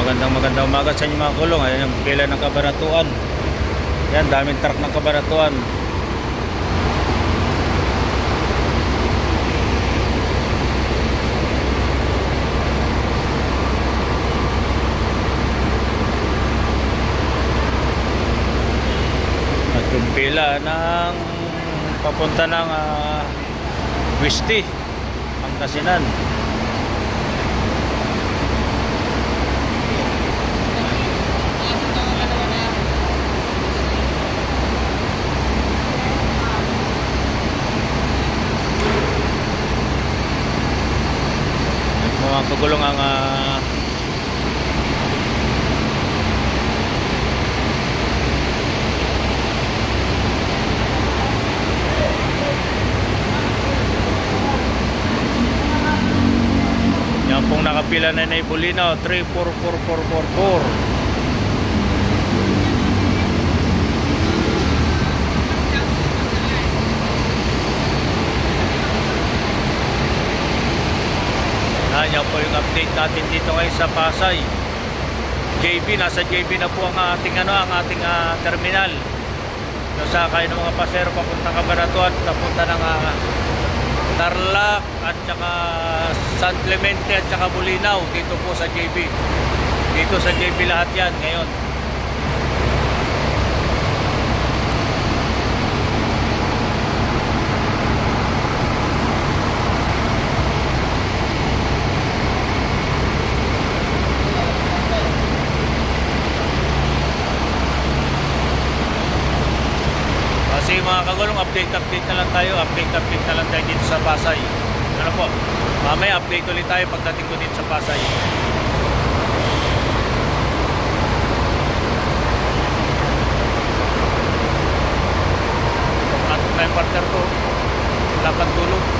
magandang magandang umaga sa inyo mga kulong. Ayan yung pila ng kabanatuan. Yan, daming truck ng kabanatuan. At yung pila ng papunta ng uh, Wisti, Pangasinan. Mga kagulong ang ah, yan pong nakapila na na Ibulino 344444 Ah, yan po yung update natin dito ngayon sa Pasay. JB, nasa JB na po ang ating ano, ang ating ah, terminal. Nasakay ng mga pasero papuntang Cabanatuan, papunta ng ah, Tarlac at saka San Clemente at saka Bulinaw dito po sa JB. Dito sa JB lahat yan ngayon. Mga kagulong, update update na lang tayo, update update na lang tayo dito sa Pasay. Ano po? Mamaya update ulit tayo pagdating ko dito sa Pasay. At time partner ko, pang tulog.